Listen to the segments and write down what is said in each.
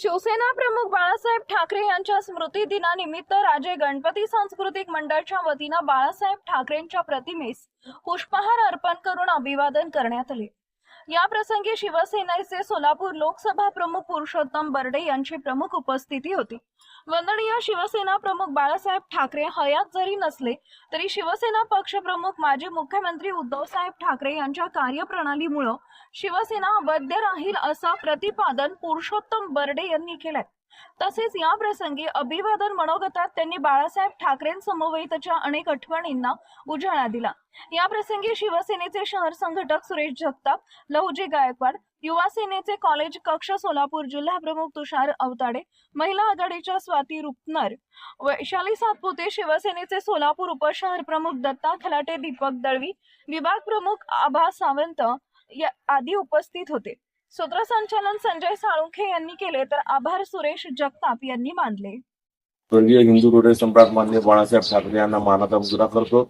शिवसेना प्रमुख बाळासाहेब ठाकरे यांच्या स्मृती दिनानिमित्त राजे गणपती सांस्कृतिक मंडळच्या वतीनं बाळासाहेब ठाकरेंच्या प्रतिमेस पुष्पहार अर्पण करून अभिवादन करण्यात आले. या प्रसंगी शिवसेनेचे सोलापूर लोकसभा प्रमुख पुरुषोत्तम बर्डे यांची प्रमुख उपस्थिती होती. वंदनीय शिवसेना प्रमुख बाळासाहेब ठाकरे हयात जरी नसले तरी शिवसेना पक्षप्रमुख माजी मुख्यमंत्री उद्धवसाहेब ठाकरे यांच्या कार्यप्रणालीमुळं शिवसेना अवध्य राहील असं प्रतिपादन पुरुषोत्तम बर्डे यांनी केलंय. तसेच या प्रसंगी अभिवादन मनोगतात त्यांनी बाळासाहेब ठाकरेंसमवेतच्या अनेक आठवणींना उजाळा दिला. या प्रसंगी शिवसेनेचे शहर संघटक सुरेश जगताप लहुजी गायकवाड युवा सेनेचे कॉलेज कक्ष सोलापूर जिल्हा प्रमुख तुषार अवताडे महिला आघाडीच्या स्वाती रुपनर वैशाली सातपुते शिवसेनेचे सोलापूर उपशहर प्रमुख दत्ता खलाटे दीपक दळवी विभाग प्रमुख आभा सावंत या आदी उपस्थित होते. सूत्रसंचालन संजय साळुंखे यांनी केले तर आभार सुरेश जगताप यांनी मानले. स्वर्गीय हिंदू हृदय सम्राट मान्य बाळासाहेब ठाकरे यांना मानाचा मुजरा करतो.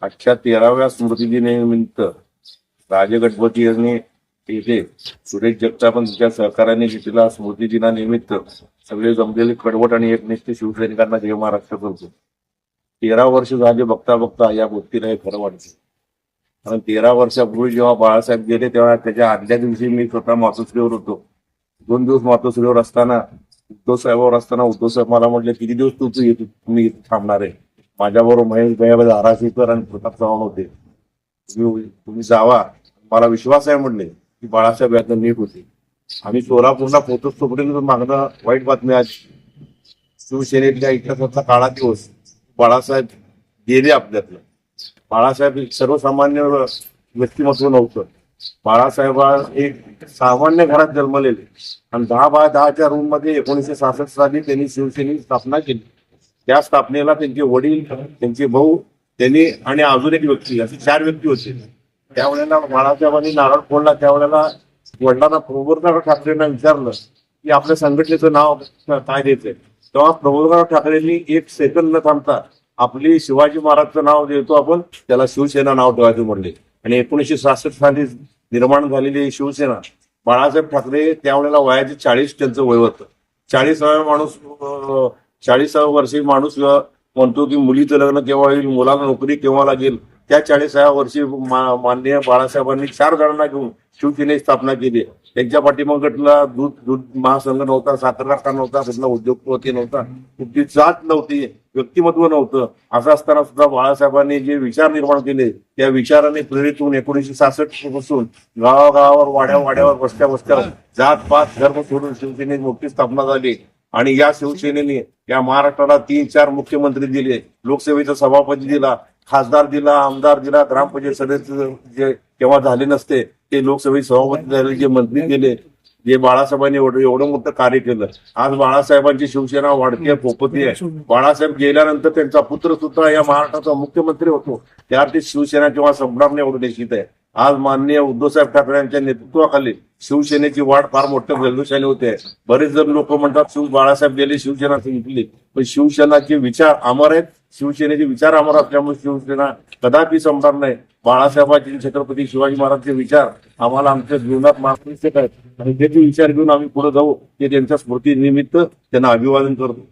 आजच्या तेराव्या स्मृतिदिनानिमित्त राजे गणपती यांनी येथे सुरेश जगताप यांच्या सहकार्याने घेतलेला स्मृती दिनानिमित्त सगळे जमलेले कडवट आणि एकनिष्ठ शिवसैनिकांना जय महाराष्ट्र करतो. तेरा वर्ष झाले बघता बघता या गोष्टीला हे खरं वाटतं. कारण तेरा वर्षापूर्वी जेव्हा बाळासाहेब गेले तेव्हा त्याच्या आदल्या दिवशी मी स्वतः मातोश्रीवर होतो. दोन दिवस मातोश्रीवर असताना उद्धव साहेबावर असताना उद्धव साहेब मला म्हटले किती दिवस तू तू येतो तुम्ही थांबणार आहे? माझ्याबरोबर महेश भैया धाराशीकर आणि प्रताप चव्हाण होते. तुम्ही तुम्ही जावा. मला विश्वास आहे म्हणले की बाळासाहेब यातनं नीट होते आम्ही सोलापूरला पोहोचत तोपर्यंत मागणं वाईट बातमी आज शिवसेनेतल्या इतिहासातला काळा दिवस. बाळासाहेब गेले आपल्यातलं बाळासाहेब सर्वसामान्य व्यक्तिमत्व नव्हतं. बाळासाहेब एक सामान्य घरात जन्मलेले. आणि दहा बाय दहाच्या रूममध्ये एकोणीसशे सहासष्ट साली त्यांनी शिवसेनेची स्थापना केली. त्या स्थापनेला त्यांचे वडील त्यांचे भाऊ त्यांनी आणि अजून एक व्यक्ती असे चार व्यक्ती होते. त्यावेळेला बाळासाहेबांनी नारळ फोडला. त्यावेळेला वडिलांना प्रबोधराव ठाकरेंना विचारलं की आपल्या संघटनेचं नाव काय द्यायचंय? तेव्हा प्रबोधराव ठाकरेंनी एक सेकंद न थांबता. आपली शिवाजी महाराजचं नाव देतो आपण त्याला शिवसेना नाव ठेवायचं म्हणले. आणि एकोणीसशे सहासष्ट साली निर्माण झालेली शिवसेना बाळासाहेब ठाकरे त्यावेळेला वयाचे चाळीस त्यांचं वय होतं. चाळीसाव्या माणूस चाळीसाव्या वर्षी माणूस म्हणतो की मुलीचं लग्न केव्हा होईल मुलाला नोकरी केव्हा लागेल त्या चाळीसाव्या वर्षी मा- माननीय बाळासाहेबांनी चार जणांना घेऊन शिवसेनेची स्थापना केली. त्यांच्या पाठीमागटला दूध दूध महासंघ नव्हता साखर कारखाना नव्हता कुठला उद्योगपती नव्हता. कुठली जात नव्हती व्यक्तिमत्व नव्हतं. असं असताना सुद्धा बाळासाहेबांनी जे विचार निर्माण केले त्या विचाराने प्रेरित होऊन एकोणीसशे सहासष्टपासून गावागावावर वाड्या वाड्यावर वस्त्या वस्त्यावर जात पात धर्म सोडून शिवसेनेची मोठी स्थापना झाली. आणि या शिवसेनेने या महाराष्ट्राला तीन चार मुख्यमंत्री दिले. लोकसभेचा सभापती दिला. खासदार दिला आमदार दिला ग्रामपंचायत सदस्य जे केव्हा झाले नसते ते लोकसभेत सभापती झाले जे मंत्री दिले जे बाळासाहेबांनी एवढं मोठं कार्य केलं. आज बाळासाहेबांची शिवसेना वाढती आहे पोपती आहे. बाळासाहेब गेल्यानंतर त्यांचा पुत्र सुद्धा या महाराष्ट्राचा मुख्यमंत्री होतो. त्यासाठी शिवसेना किंवा संपणार एवढं निश्चित आहे. आज माननीय उद्धवसाहेब ठाकरे यांच्या नेतृत्वाखाली शिवसेनेची वाढ फार मोठ्या जल्लोषाने होते. बरेच जण लोक म्हणतात शिव बाळासाहेब गेले शिवसेना संपली पण शिवसेनाचे विचार अमर आहेत. शिवसेनेचे विचार अमर असल्यामुळे शिवसेना कदापि संपणार नाही. बाळासाहेबांचे छत्रपती शिवाजी महाराजचे विचार आम्हाला आमच्या जीवनात मार्गदर्शक आहेत. आणि त्याचे विचार घेऊन आम्ही पुढे जाऊ ते त्यांच्या स्मृती निमित्त त्यांना अभिवादन करतो.